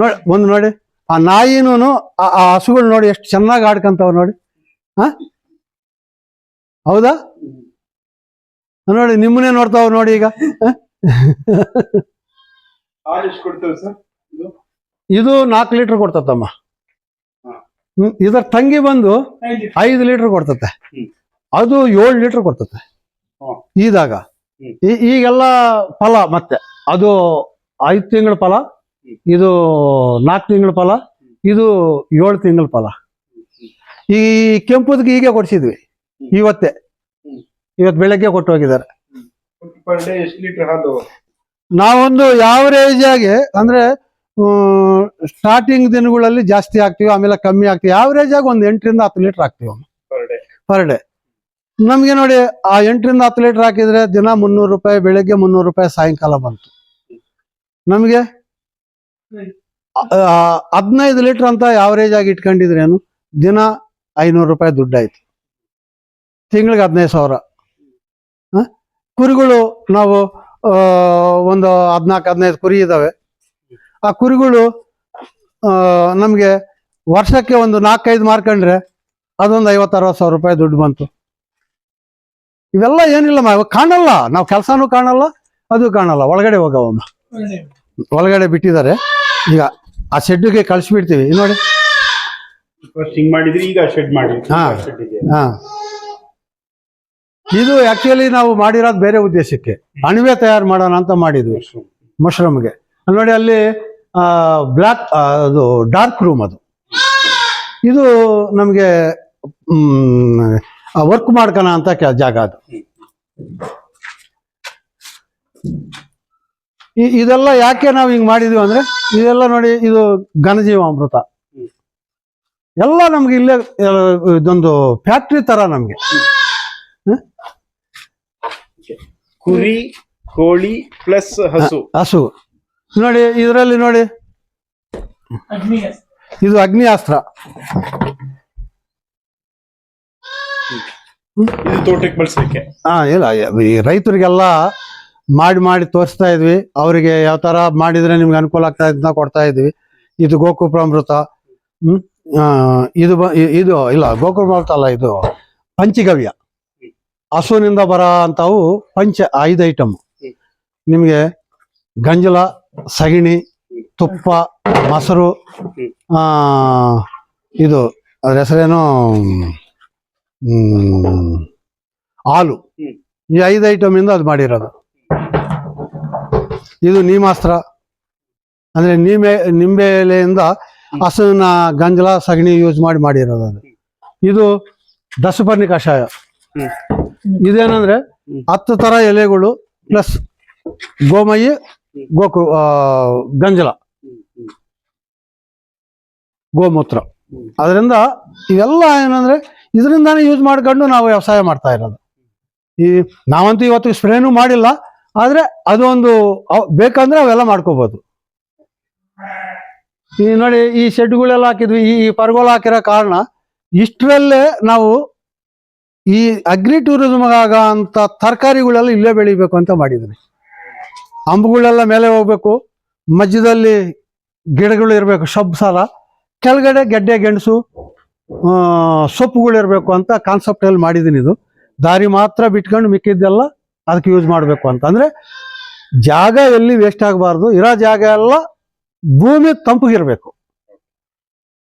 ನೋಡಿ, ಒಂದು ನೋಡಿ, ಆ ನಾಯಿನೂ ಆ ಆ ಹಸುಗಳು ನೋಡಿ ಎಷ್ಟು ಚೆನ್ನಾಗಿ ಆಡ್ಕಂತವ್ ನೋಡಿ. ಹಾ ಹೌದಾ? ನೋಡಿ ನಿಮ್ಮನ್ನೇ ನೋಡ್ತಾವ್ ನೋಡಿ ಈಗ. ಇದು? ನಾಲ್ಕು ಲೀಟರ್ ಕೊಡ್ತತ್ತಮ್ಮ. ಇದರ ತಂಗಿ ಬಂದು ಐದು ಲೀಟರ್ ಕೊಡ್ತತೆ ಅದು ಏಳು ಲೀಟರ್ ಕೊಡ್ತತೆ ಇದಾಗ ಈಗೆಲ್ಲ ಫಲ ಮತ್ತೆ. ಅದು ಐದು ತಿಂಗಳ ಫಲ ಇದು ನಾಲ್ಕು ತಿಂಗಳ ಫಲ ಇದು ಏಳು ತಿಂಗಳ ಫಲ. ಈ ಕೆಂಪುದಕ್ಕೆ ಹೀಗೆ ಕೊಡ್ಸಿದ್ವಿ. ಇವತ್ತೇ. ಇವತ್ತು ಬೆಳಗ್ಗೆ ಕೊಟ್ಟು ಹೋಗಿದ್ದಾರೆ. ನಾವೊಂದು ಯಾವ ಎಷ್ಟು ಲೀಟರ್ ಹಾಲು? ನಾವೊಂದು ಯಾವರೇಜ್ ಆಗಿ ಅಂದ್ರೆ ಸ್ಟಾರ್ಟಿಂಗ್ ದಿನಗಳಲ್ಲಿ ಜಾಸ್ತಿ ಹಾಕ್ತಿವಿ ಆಮೇಲೆ ಕಮ್ಮಿ ಹಾಕ್ತಿವಿ. ಯಾವರೇಜ್ ಆಗಿ ಒಂದು ಎಂಟರಿಂದ ಹತ್ತು ಲೀಟರ್ ಹಾಕ್ತಿವಿ ಪರ್ ಡೇ ಪರ್ ಡೇ ನಮ್ಗೆ ನೋಡಿ ಆ ಎಂಟರಿಂದ ಹತ್ತು ಲೀಟರ್ ಹಾಕಿದ್ರೆ ದಿನ ಮುನ್ನೂರು ರೂಪಾಯಿ ಬೆಳಿಗ್ಗೆ ಮುನ್ನೂರು ರೂಪಾಯಿ ಸಾಯಂಕಾಲ ಬಂತು. ನಮಗೆ? ಹದಿನೈದು ಲೀಟರ್ ಅಂತ ಯಾವರೇಜ್ ಆಗಿ ಇಟ್ಕೊಂಡಿದ್ರೇನು ದಿನ ಐನೂರು ರೂಪಾಯಿ ದುಡ್ಡಾಯ್ತು ತಿಂಗಳಿಗೆ ಹದಿನೈದು ಸಾವಿರ? ಕುರಿಗಳು ನಾವು ಒಂದು ಹದಿನಾಲ್ಕು ಹದಿನೈದು ಕುರಿ ಇದ್ದಾವೆ ಆ ಕುರಿಗಳು ನಮಗೆ ವರ್ಷಕ್ಕೆ ಒಂದು ನಾಲ್ಕೈದು ಮಾರ್ಕೊಂಡ್ರೆ ಅದೊಂದು ಐವತ್ತು ಅರವತ್ತು ಸಾವಿರ ರೂಪಾಯಿ ದುಡ್ಡು ಬಂತು. ಇವೆಲ್ಲ ಏನಿಲ್ಲ ಮಾ ಕಾಣಲ್ಲ. ನಾವು ಕೆಲಸನೂ ಕಾಣಲ್ಲ ಅದು ಕಾಣಲ್ಲ. ಒಳಗಡೆ ಹೋಗವಮ್ಮ ಒಳಗಡೆ ಬಿಟ್ಟಿದ್ದಾರೆ. ಈಗ ಆ ಶೆಡ್ಗೆ ಕಳಿಸ್ಬಿಡ್ತೀವಿ ನೋಡಿ. ಮಾಡಿದ್ರಿ ಈಗ ಶೆಡ್ ಮಾಡಿ ಹಾ. ಹಾ. ಇದು ಆಕ್ಚುಲಿ ನಾವು ಮಾಡಿರೋದು ಬೇರೆ ಉದ್ದೇಶಕ್ಕೆ. ಅಣಿವೆ ತಯಾರು ಮಾಡೋಣ ಅಂತ ಮಾಡಿದ್ವಿ. ಮಶ್ರೂಮ್ಗೆ ನೋಡಿ ಅಲ್ಲಿ ಬ್ಲ್ಯಾಕ್ ಅದು ಡಾರ್ಕ್ ರೂಮ್ ಅದು. ಇದು ನಮಗೆ ವರ್ಕ್ ಮಾಡ್ಕೋಣ ಅಂತ ಜಾಗ ಅದು. ಇದೆಲ್ಲ ಯಾಕೆ ನಾವು ಹಿಂಗ್ ಮಾಡಿದ್ವಿ ಅಂದ್ರೆ, ಇದೆಲ್ಲ ನೋಡಿ ಇದು ಘನಜೀವಾಮೃತ. ಎಲ್ಲ ನಮ್ಗೆ ಇಲ್ಲೇ ಇದೊಂದು ಫ್ಯಾಕ್ಟ್ರಿ ತರ ನಮ್ಗೆ. ಕುರಿ ಕೋಳಿ ಪ್ಲಸ್ ಹಸು. ಹಸು. ನೋಡಿ ಇದರಲ್ಲಿ ನೋಡಿ. ಇದು ಅಗ್ನಿ ಅಸ್ತ್ರ ಇದು ತೋಟಕ್ಕೆ ಬಳಸಲಿಕ್ಕೆ. ಹಾ ಇಲ್ಲ ಈ ರೈತರಿಗೆಲ್ಲ ಮಾಡಿ ಮಾಡಿ ತೋರಿಸ್ತಾ ಇದ್ವಿ. ಅವರಿಗೆ ಯಾವ ತರ ಮಾಡಿದ್ರೆ ನಿಮ್ಗೆ ಅನುಕೂಲ ಆಗ್ತಾ ಇದ್ನ ಕೊಡ್ತಾ ಇದ್ವಿ. ಇದು ಗೋಕುಪ್ರಾಮೃತ ಹ್ಮ್? ಇದು ಇದು ಇಲ್ಲ ಗೋಕುಪ್ರಾಮೃತ ಅಲ್ಲ ಇದು ಪಂಚಗವ್ಯ. ಹಸುವಿನಿಂದ ಬರೋ ಅಂಥವು ಪಂಚ ಐದು ಐಟಮ್ ನಿಮಗೆ ಗಂಜಲ, ಸಗಣಿ, ತುಪ್ಪ, ಮೊಸರು ಇದು ಅದ್ರ ಹೆಸರೇನು? ಹಾಲು. ಈ ಐದು ಐಟಮ್ ಇಂದ ಅದು ಮಾಡಿರೋದು. ಇದು ನೀಮಾಸ್ತ್ರ. ಅಂದ್ರೆ ನೀಮೆ ನಿಂಬೆ ಎಲೆಯಿಂದ ಹಸುವಿನ ಗಂಜಲ, ಸಗಣಿ ಯೂಸ್ ಮಾಡಿ ಮಾಡಿರೋದು ಅದು. ಇದು ದಸಪರ್ಣಿ ಕಷಾಯ. ಇದೇನಂದ್ರೆ. ಹತ್ತು ತರ ಎಲೆಗಳು ಪ್ಲಸ್ ಗೋಮಯಿ, ಗೋಕು ಗಂಜಲ. ಗೋಮೂತ್ರ. ಅದರಿಂದ ಇವೆಲ್ಲ ಏನಂದ್ರೆ ಇದರಿಂದಾನೇ ಯೂಸ್ ಮಾಡ್ಕೊಂಡು ನಾವು ವ್ಯವಸಾಯ ಮಾಡ್ತಾ ಇರೋದು. ಈ ನಾವಂತೂ ಇವತ್ತು ಸ್ಪ್ರೇನು ಮಾಡಿಲ್ಲ, ಆದ್ರೆ ಅದು ಒಂದು ಬೇಕಂದ್ರೆ ಅವೆಲ್ಲ ಮಾಡ್ಕೋಬಹುದು ಈ ನೋಡಿ ಈ ಶೆಡ್ಗಳೆಲ್ಲ ಹಾಕಿದ್ವಿ ಈ ಪರ್ಗೋಲ ಹಾಕಿರೋ ಕಾರಣ ಇಷ್ಟರಲ್ಲೇ ನಾವು ಈ ಅಗ್ರಿ ಟೂರಿಸಮ್ ಆಗ ಅಂತ ತರಕಾರಿಗಳೆಲ್ಲ ಇಲ್ಲೇ ಬೆಳಿಬೇಕು ಅಂತ ಮಾಡಿದ್ದೀನಿ ಅಂಬುಗಳೆಲ್ಲ ಮೇಲೆ ಹೋಗ್ಬೇಕು, ಮಧ್ಯದಲ್ಲಿ ಗಿಡಗಳು ಇರಬೇಕು ಶಬ್ ಸಾಲ. ಕೆಳಗಡೆ ಗೆಡ್ಡೆ, ಗೆಣಸು ಸೊಪ್ಪುಗಳಿರಬೇಕು ಅಂತ ಕಾನ್ಸೆಪ್ಟ್ ಅಲ್ಲಿ ಮಾಡಿದ್ದೀನಿ ಇದು. ದಾರಿ ಮಾತ್ರ ಬಿಟ್ಕೊಂಡು ಮಿಕ್ಕಿದ್ದೆಲ್ಲ ಅದಕ್ಕೆ ಯೂಸ್ ಮಾಡಬೇಕು ಅಂತ. ಅಂದ್ರೆ ಜಾಗ ಎಲ್ಲಿ ವೇಸ್ಟ್ ಆಗಬಾರ್ದು, ಇರೋ ಜಾಗ ಎಲ್ಲ ಭೂಮಿ ತಂಪಗಿರ್ಬೇಕು.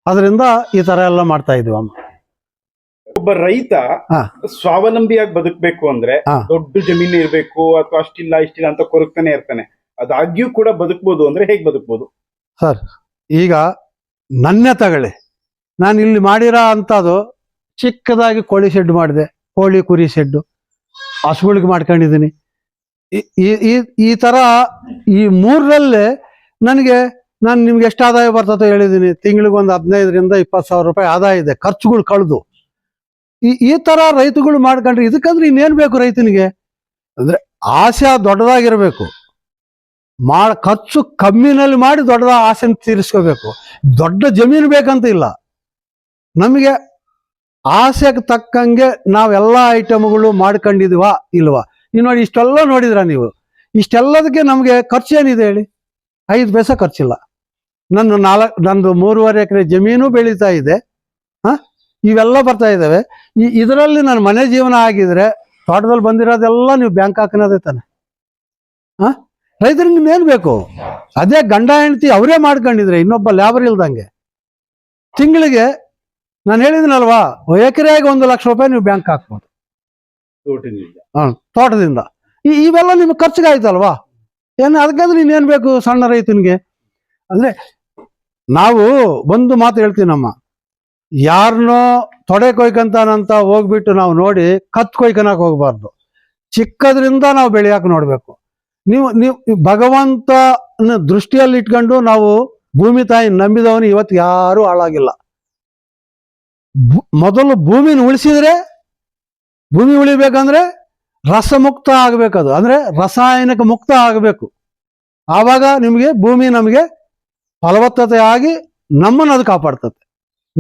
ಅದರಿಂದ ಈ ತರ ಎಲ್ಲ ಮಾಡ್ತಾ ಇದ್ವಿ ಒಬ್ಬ ರೈತ. ಸ್ವಾವಲಂಬಿಯಾಗಿ ಬದುಕಬೇಕು ಅಂದ್ರೆ. ದೊಡ್ಡ ಜಮೀನು ಇರಬೇಕು ಅಥವಾ ಅಷ್ಟಿಲ್ಲ ಇಷ್ಟಿಲ್ಲ ಅಂತ ಕೊರಗ್ತಾನೆ ಇರ್ತಾನೆ. ಅದಾಗ್ಯೂ ಕೂಡ ಬದುಕ್ಬೋದು ಅಂದ್ರೆ ಹೇಗ್ ಬದುಕ್ಬೋದು? ಸರ್ ಈಗ ನನ್ನ ತಗಳೆ ನಾನು ಇಲ್ಲಿ ಮಾಡಿರೋ ಅಂತದು ಚಿಕ್ಕದಾಗಿ ಕೋಳಿ ಶೆಡ್ ಮಾಡಿದೆ. ಕೋಳಿ ಕುರಿ ಶೆಡ್ಡು. ಹಸುಗಳಿಗೆ ಮಾಡ್ಕೊಂಡಿದ್ದೀನಿ. ಈ- ತರ ಈ ಈ ಥರ ಈ ಮೂರರಲ್ಲೇ ನನಗೆ ನಾನು ನಿಮ್ಗೆ ಎಷ್ಟು ಆದಾಯ ಬರ್ತದೆ ಹೇಳಿದ್ದೀನಿ. ತಿಂಗಳಿಗೆ ಒಂದು ಹದಿನೈದರಿಂದ ಇಪ್ಪತ್ತು ಸಾವಿರ ರೂಪಾಯಿ ಆದಾಯ ಇದೆ. ಖರ್ಚುಗಳು ಕಳೆದು. ಈ ಈ ತರ ರೈತಗಳು ಮಾಡ್ಕೊಂಡ್ರೆ ಇದಕ್ಕಂದ್ರೆ ಇನ್ನೇನು ಬೇಕು ರೈತನಿಗೆ? ಅಂದ್ರೆ ಆಸೆ ದೊಡ್ಡದಾಗಿರ್ಬೇಕು. ಮಾಡ, ಖರ್ಚು ಕಮ್ಮಿನಲ್ಲಿ ಮಾಡಿ ದೊಡ್ಡದ ಆಸೆ ತೀರಿಸ್ಕೋಬೇಕು. ದೊಡ್ಡ ಜಮೀನು ಬೇಕಂತ ಇಲ್ಲ. ನಮಗೆ ಆಸೆಗೆ ತಕ್ಕಂಗೆ ನಾವೆಲ್ಲ ಐಟಮ್ಗಳು ಮಾಡ್ಕೊಂಡಿದ್ವಾ ಇಲ್ವಾ? ನೀವು ನೋಡಿ ಇಷ್ಟೆಲ್ಲ ನೋಡಿದ್ರ ನೀವು? ಇಷ್ಟೆಲ್ಲದಕ್ಕೆ ನಮಗೆ ಖರ್ಚು ಏನಿದೆ ಹೇಳಿ? ಐದು ಪೈಸೆ ಖರ್ಚಿಲ್ಲ. ನನ್ನ ನಾಲ್ಕು, ನಂದು ಮೂರುವರೆ ಎಕರೆ ಜಮೀನು ಬೆಳೀತಾ ಇದೆ. ಹ? ಇವೆಲ್ಲ ಬರ್ತಾ ಇದ್ದಾವೆ ಈ ಇದರಲ್ಲಿ ನನ್ನ ಮನೆ ಜೀವನ ಆಗಿದ್ರೆ ತೋಟದಲ್ಲಿ ಬಂದಿರೋದೆಲ್ಲ ನೀವು ಬ್ಯಾಂಕ್ ಹಾಕೋದೇ ತಾನೆ. ಹಾ? ರೈತರಿಗೆ ಇನ್ನೇನು ಬೇಕು? ಅದೇ ಗಂಡ ಹೆಂಡತಿ ಅವರೇ ಮಾಡ್ಕೊಂಡಿದ್ರೆ ಇನ್ನೊಬ್ಬ ಲ್ಯಾಬರ್ ಇಲ್ದಂಗೆ. ತಿಂಗಳಿಗೆ ನಾನು ಹೇಳಿದ್ನಲ್ವಾ ಎಕರೆಯಾಗಿ ಒಂದು ಲಕ್ಷ ರೂಪಾಯಿ ನೀವು ಬ್ಯಾಂಕ್ ಹಾಕ್ಬೋದು. ಹ್ಮ್, ತೋಟದಿಂದ. ಈ ಇವೆಲ್ಲ ನಿಮ್ಗೆ ಖರ್ಚಿಗಾಯ್ತಲ್ವಾ? ಏನು ಅದಕ್ಕಾದ್ರೆ ಇನ್ನೇನು ಬೇಕು ಸಣ್ಣ ರೈತನಿಗೆ? ಅಂದ್ರೆ ನಾವು ಒಂದು ಮಾತು ಹೇಳ್ತೀನಮ್ಮ. ಯಾರನ್ನೋ ತೊಡೆ ಕೊಯ್ಕಂತಾನಂತ ಹೋಗ್ಬಿಟ್ಟು ನಾವು ನೋಡಿ ಕತ್ ಕೊಯ್ಕನಕ್ ಹೋಗ್ಬಾರ್ದು. ಚಿಕ್ಕದ್ರಿಂದ ನಾವು ಬೆಳೆಯಕ್ ನೋಡ್ಬೇಕು. ನೀವು ನೀವು, ಭಗವಂತನ ದೃಷ್ಟಿಯಲ್ಲಿ ಇಟ್ಕೊಂಡು ನಾವು ಭೂಮಿ ತಾಯಿ ನಂಬಿದವನು ಇವತ್ತು ಯಾರು ಹಾಳಾಗಿಲ್ಲ. ಮೊದಲು ಭೂಮಿನ ಉಳಿಸಿದ್ರೆ, ಭೂಮಿ ಉಳಿಬೇಕಂದ್ರೆ ರಸಮುಕ್ತ ಆಗ್ಬೇಕದು. ಅಂದ್ರೆ ರಸಾಯನಿಕ ಮುಕ್ತ ಆಗಬೇಕು. ಆವಾಗ ನಿಮಗೆ ಭೂಮಿ ನಮಗೆ ಫಲವತ್ತತೆ ಆಗಿ ನಮ್ಮನ್ನು ಅದು ಕಾಪಾಡ್ತದೆ.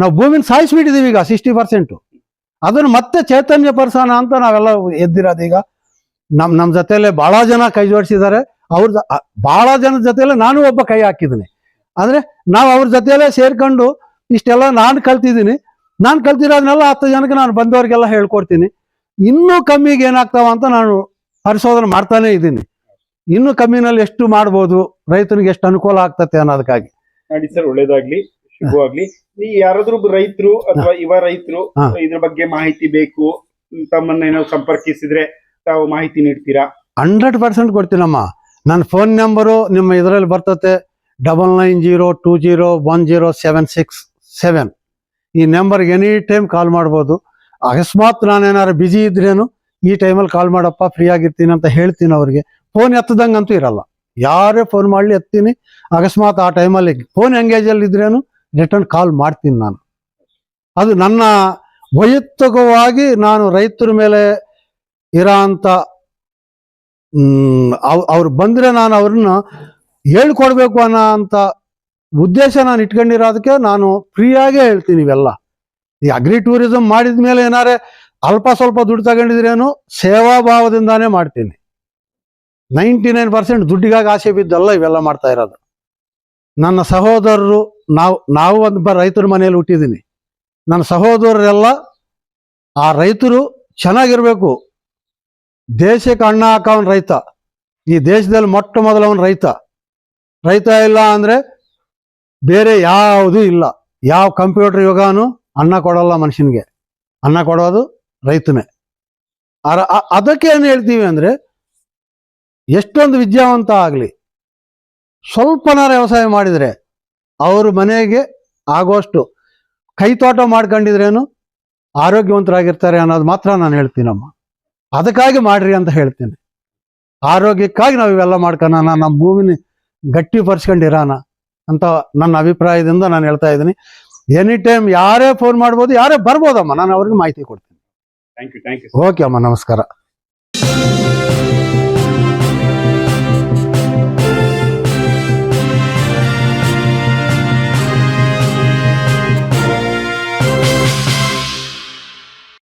ನಾವು ಭೂಮಿನ ಸಾಯಿಸ್ಬಿಟ್ಟಿದೀವಿ ಈಗ ಸಿಕ್ಸ್ಟಿ ಪರ್ಸೆಂಟ್ ಅದನ್ನು ಮತ್ತೆ ಚೈತನ್ಯ ಪರ್ಸನ ಅಂತ ನಾವೆಲ್ಲ ಎದ್ದಿರೋದು ಈಗ. ನಮ್ ನಮ್ಮ ಜೊತೆಲೆ ಬಹಳ ಜನ ಕೈ ಜೋಡಿಸಿದ್ದಾರೆ. ಅವ್ರ ಬಹಳ ಜನ ಜೊತೆಲೆ ನಾನು ಒಬ್ಬ ಕೈ ಹಾಕಿದ್ದೀನಿ. ಅಂದ್ರೆ ನಾವು ಅವ್ರ ಜೊತೆಲೆ ಸೇರ್ಕೊಂಡು ಇಷ್ಟೆಲ್ಲ ನಾನು ಕಲ್ತಿದ್ದೀನಿ. ನಾನು ಕಲ್ತಿರೋದನ್ನೆಲ್ಲ ಹತ್ತು ಜನಕ್ಕೆ ನಾನು ಬಂದವರಿಗೆಲ್ಲ ಹೇಳ್ಕೊಡ್ತೀನಿ. ಇನ್ನೂ ಕಮ್ಮಿಗೆ ಏನಾಗ್ತಾವ ಅಂತ ನಾನು ಪರಿಶೋಧನೆ ಮಾಡ್ತಾನೆ ಇದ್ದೀನಿ. ಇನ್ನೂ ಕಮ್ಮಿನಲ್ಲಿ ಎಷ್ಟು ಮಾಡ್ಬೋದು ರೈತನಿಗೆ ಎಷ್ಟು ಅನುಕೂಲ ಆಗ್ತತೆ ಅನ್ನೋದಕ್ಕಾಗಿ. ಸರ್, ಒಳ್ಳೇದಾಗ್ಲಿ, ಶುಭವಾಗ್ಲಿ. ನೀ ಯಾರಾದ್ರೂ ರೈತರು ಅಥವಾ ಯುವ ರೈತರು ಹಾ. ಇದ್ರ ಬಗ್ಗೆ ಮಾಹಿತಿ ಬೇಕು ತಮ್ಮನ್ನ ಏನೋ ಸಂಪರ್ಕಿಸಿದ್ರೆ ತಾವು ಮಾಹಿತಿ ನೀಡ್ತೀರಾ? Hundred percent ಕೊಡ್ತೀನಮ್ಮ. ನನ್ನ ಫೋನ್ ನಂಬರು ನಿಮ್ಮ ಇದರಲ್ಲಿ ಬರ್ತತೆ double nine zero two zero one zero seven six seven. ಈ ನಂಬರ್ಗೆ ಎನಿ ಟೈಮ್ ಕಾಲ್ ಮಾಡ್ಬೋದು. ಅಕಸ್ಮಾತ್ ನಾನೇನಾದ್ರು ಬಿಜಿ ಇದ್ರೇನು ಈ ಟೈಮಲ್ಲಿ ಕಾಲ್ ಮಾಡಪ್ಪ ಫ್ರೀ ಆಗಿರ್ತೀನಿ ಅಂತ ಹೇಳ್ತೀನಿ ಅವ್ರಿಗೆ. ಫೋನ್ ಎತ್ತದಂಗಂತೂ ಇರಲ್ಲ. ಯಾರೇ ಫೋನ್ ಮಾಡಲಿ ಎತ್ತೀನಿ. ಅಕಸ್ಮಾತ್ ಆ ಟೈಮಲ್ಲಿ ಫೋನ್ ಎಂಗೇಜಲ್ಲಿ ಇದ್ರೇನು ರಿಟರ್ನ್ ಕಾಲ್ ಮಾಡ್ತೀನಿ ನಾನು. ಅದು ನನ್ನ ವೈಯಕ್ತಿಕವಾಗಿ ನಾನು ರೈತರ ಮೇಲೆ ಇರೋ ಅಂಥ ಅವ್ರು ಬಂದರೆ ನಾನು ಅವ್ರನ್ನ ಹೇಳ್ಕೊಡ್ಬೇಕು ಅನ್ನೋ ಅಂತ ಉದ್ದೇಶ ನಾನು ಇಟ್ಕೊಂಡಿರೋದಕ್ಕೆ ನಾನು ಫ್ರೀಯಾಗೇ ಹೇಳ್ತೀನಿ ಇವೆಲ್ಲ. ಈ ಅಗ್ರಿ ಟೂರಿಸಂ ಮಾಡಿದ ಮೇಲೆ ಏನಾರೆ ಅಲ್ಪ ಸ್ವಲ್ಪ ದುಡ್ಡು ತಗೊಂಡಿದ್ರೇನು ಸೇವಾ ಭಾವದಿಂದಾನೇ ಮಾಡ್ತೀನಿ. ನೈಂಟಿ ನೈನ್ ಪರ್ಸೆಂಟ್ ದುಡ್ಡಿಗಾಗಿ ಆಸೆ ಬಿದ್ದಲ್ಲ ಇವೆಲ್ಲ ಮಾಡ್ತಾ ಇರೋದು. ನನ್ನ ಸಹೋದರರು ನಾವು ನಾವು ಒಂದು ಬ ರೈತರ ಮನೆಯಲ್ಲಿ ಹುಟ್ಟಿದ್ದೀನಿ. ನನ್ನ ಸಹೋದರರೆಲ್ಲ ಆ ರೈತರು ಚೆನ್ನಾಗಿರಬೇಕು. ದೇಶಕ್ಕೆ ಅಣ್ಣ ಹಾಕವನ್ ರೈತ. ಈ ದೇಶದಲ್ಲಿ ಮೊಟ್ಟ ಮೊದಲವನ್ ರೈತ. ರೈತ ಇಲ್ಲ ಅಂದರೆ ಬೇರೆ ಯಾವುದೂ ಇಲ್ಲ. ಯಾವ ಕಂಪ್ಯೂಟರ್ ಯುಗಾನು ಅನ್ನ ಕೊಡಲ್ಲ ಮನುಷ್ಯನಿಗೆ. ಅನ್ನ ಕೊಡೋದು ರೈತನೇ. ಅದಕ್ಕೆ ಏನು ಹೇಳ್ತೀವಿ ಅಂದರೆ ಎಷ್ಟೊಂದು ವಿದ್ಯಾವಂತ ಆಗಲಿ ಸ್ವಲ್ಪನಾರ ವ್ಯವಸಾಯ ಮಾಡಿದರೆ ಅವ್ರ ಮನೆಗೆ ಆಗೋಷ್ಟು ಕೈತೋಟ ಮಾಡ್ಕೊಂಡಿದ್ರೇನು ಆರೋಗ್ಯವಂತರಾಗಿರ್ತಾರೆ ಅನ್ನೋದು ಮಾತ್ರ ನಾನು ಹೇಳ್ತೀನಮ್ಮ ಅದಕ್ಕಾಗಿ ಮಾಡ್ರಿ ಅಂತ ಹೇಳ್ತೀನಿ. ಆರೋಗ್ಯಕ್ಕಾಗಿ ನಾವು ಇವೆಲ್ಲ ಮಾಡ್ಕೊಣ ನಮ್ಮ ಭೂಮಿನ ಗಟ್ಟಿ ಪರ್ಸ್ಕೊಂಡಿರಾನ ಅಂತ ನನ್ನ ಅಭಿಪ್ರಾಯದಿಂದ ನಾನು ಹೇಳ್ತಾ ಇದ್ದೀನಿ. ಎನಿ ಟೈಮ್ ಯಾರೇ ಫೋನ್ ಮಾಡ್ಬೋದು ಯಾರೇ ಬರ್ಬೋದಮ್ಮ ನಾನು ಅವ್ರಿಗೆ ಮಾಹಿತಿ ಕೊಡ್ತೀನಿ. Thank you thank you okay ಅಮ್ಮ ನಮಸ್ಕಾರ.